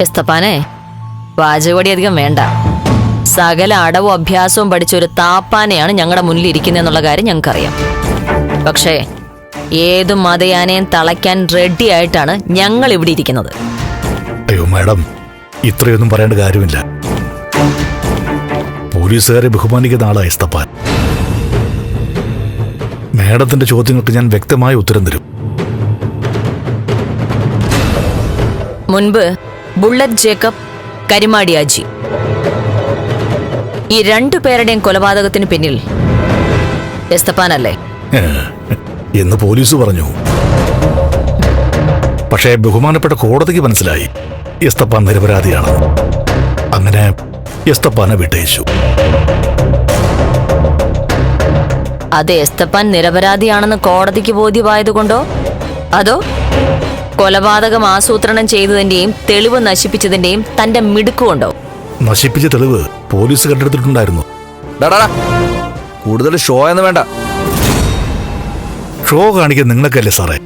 എസ്തപ്പാനെ വാചകവടി അധികം വേണ്ട. സകല അടവും അഭ്യാസവും പഠിച്ച ഒരു താപ്പാനെയാണ് ഞങ്ങളുടെ മുന്നിൽ ഇരിക്കുന്നതെന്നുള്ള കാര്യം ഞങ്ങൾക്കറിയാം. പക്ഷേ ഏത് മതയാനയും തളയ്ക്കാൻ റെഡി ആയിട്ടാണ് ഞങ്ങൾ ഇവിടെ ഇരിക്കുന്നത്. അയ്യോ മാഡം ഇത്രയൊന്നും പറയേണ്ട കാര്യമില്ല. പോലീസുകാരെ ബഹുമാനിക്കുന്ന ആളാണ് എസ്തപ്പാൻ. മാഡത്തിന്റെ ചോദ്യങ്ങൾക്ക് ഞാൻ വ്യക്തമായ ഉത്തരം തരും. മുൻപ് ബുള്ളറ്റ് ജേക്കബ് കരിമാടിയാജി ഈ രണ്ടു പേരുടെയും കൊലപാതകത്തിന് പിന്നിൽ എസ്തപ്പാനല്ലേ എന്ന് പോലീസ് പറഞ്ഞു. പക്ഷേ ബഹുമാനപ്പെട്ട കോടതിക്ക് മനസ്സിലായി. എസ്തപ്പാൻ നിരപരാധിയാണ്. അങ്ങനെ എസ്തപ്പാനെ വിട്ടയച്ചു. അത് എസ്തപ്പാൻ നിരപരാധിയാണെന്ന് കോടതിക്ക് ബോധ്യമായതുകൊണ്ടോ? അതോ കൊലപാതകം ആസൂത്രണം ചെയ്തതിന്റെയും തെളിവ് നശിപ്പിച്ചതിന്റെയും തന്റെ മിടുക്കുണ്ടോ നശിപ്പിച്ച തെളിവ് പോലീസ് കണ്ടെടുത്തിട്ടുണ്ടായിരുന്നു. കൂടുതൽ ഷോ എന്ന് വേണ്ട. ഷോ കാണിക്കാൻ നിങ്ങൾക്കല്ലേ സാറേ?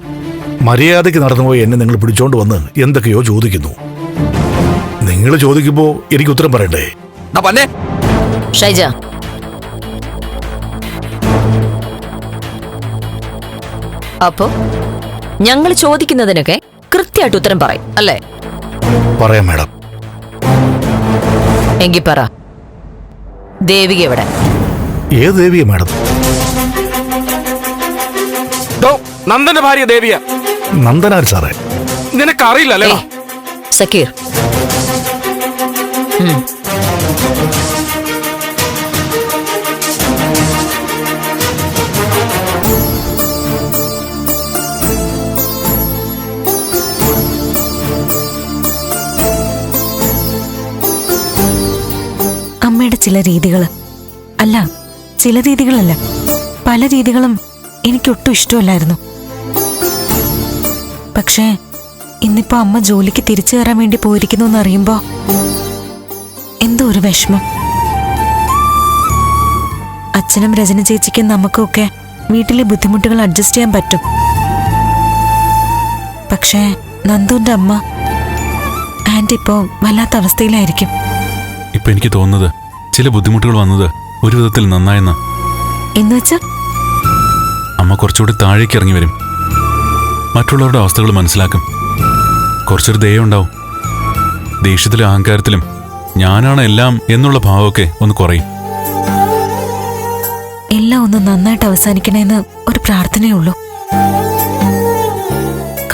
മര്യാദയ്ക്ക് നടന്നുപോയി എന്നെ നിങ്ങൾ പിടിച്ചോണ്ട് വന്ന് എന്തൊക്കെയോ ചോദിക്കുന്നു. നിങ്ങൾ ചോദിക്കുമ്പോ എനിക്ക് ഉത്തരം പറയണ്ടേ? പന്നെ. ഷൈജ. അപ്പോ? ഞങ്ങൾ ചോദിക്കുന്നതിനൊക്കെ കൃത്യമായിട്ട് ഉത്തരം പറയും അല്ലേ? പറയാം മാഡം. എങ്കി പറ. ദേവിക എവിടെ? ഏത് ദേവിയ മാഡം? ഡോ നന്ദന്റെ ഭാര്യ ദേവിയ. നന്ദനാർ സാറേ? നിനക്കറിയില്ല സക്കീർ. ചില രീതികൾ. അല്ല ചില രീതികളല്ല. പല രീതികളും എനിക്കൊട്ടും ഇഷ്ടമല്ലായിരുന്നു. പക്ഷേ ഇന്നിപ്പോ അമ്മ ജോലിക്ക് തിരിച്ചു കയറാൻ വേണ്ടി പോയിരിക്കുന്നു എന്ന് അറിയുമ്പോ എന്തോ ഒരു വിഷമം. അച്ഛനും രചന ചേച്ചിക്കും നമുക്കൊക്കെ വീട്ടിലെ ബുദ്ധിമുട്ടുകൾ അഡ്ജസ്റ്റ് ചെയ്യാൻ പറ്റും. പക്ഷേ നന്ദുവിന്റെ അമ്മ ഇപ്പോ വല്ലാത്ത അവസ്ഥയിലായിരിക്കും. ഇപ്പൊ എനിക്ക് തോന്നുന്നത് ചില ബുദ്ധിമുട്ടുകൾ വന്നത് ഒരു വിധത്തിൽ നന്നായെന്ന്. എന്നുവെച്ചാ? അമ്മ കുറച്ചുകൂടി താഴേക്ക് ഇറങ്ങി വരും. മറ്റുള്ളവരുടെ അവസ്ഥകൾ മനസ്സിലാക്കും. കുറച്ചൊരു ദയ ഉണ്ടാവും. ദേഷ്യത്തിലും അഹങ്കാരത്തിലും ഞാനാണ് എല്ലാം എന്നുള്ള ഭാവമൊക്കെ ഒന്ന് കുറയും. എല്ലാം ഒന്ന് നന്നായിട്ട് അവസാനിക്കണേന്ന് ഒരു പ്രാർത്ഥനയുള്ളൂ.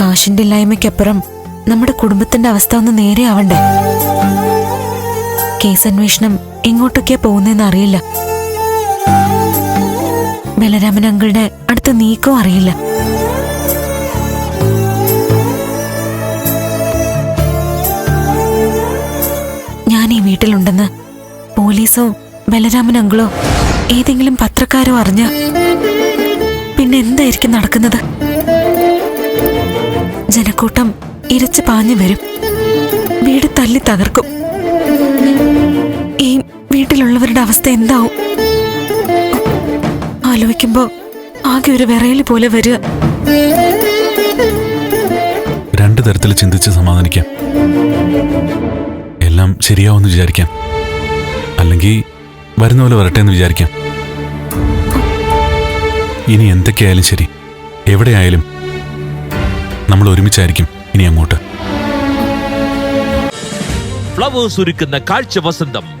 കാശിന്റെ ഇല്ലായ്മയ്ക്കപ്പുറം നമ്മുടെ കുടുംബത്തിന്റെ അവസ്ഥ ഒന്ന് നേരെ ആവണ്ടേ കേസ് അന്വേഷണം എങ്ങോട്ടൊക്കെയാ പോകുന്നതെന്ന് അറിയില്ല. ബലരാമൻ അങ്കിളുടെ അടുത്ത നീക്കവും അറിയില്ല. ഞാൻ ഈ വീട്ടിലുണ്ടെന്ന് പോലീസോ ബലരാമൻ അങ്കിളോ ഏതെങ്കിലും പത്രക്കാരോ അറിഞ്ഞ പിന്നെ എന്തായിരിക്കും നടക്കുന്നത്? ജനക്കൂട്ടം ഇരച്ചു പാഞ്ഞു വരും. വീട് തല്ലി തകർക്കും. അവസ്ഥ എന്താവും ആലോചിക്കുമ്പോ ആകെ ഒരു വിറയൽ പോലെ വരിക. രണ്ടു തരത്തിൽ ചിന്തിച്ച് സമാധാനിക്കാം. എല്ലാം ശരിയാവുമെന്ന് വിചാരിക്കാം. അല്ലെങ്കിൽ വരുന്ന പോലെ വരട്ടെ എന്ന് വിചാരിക്കാം. ഇനി എന്തൊക്കെയായാലും ശരി. എവിടെയായാലും നമ്മൾ ഒരുമിച്ചായിരിക്കും ഇനി അങ്ങോട്ട്. ഫ്ലവേഴ്സ് ഒരുക്കുന്ന കാഴ്ച വസന്തം.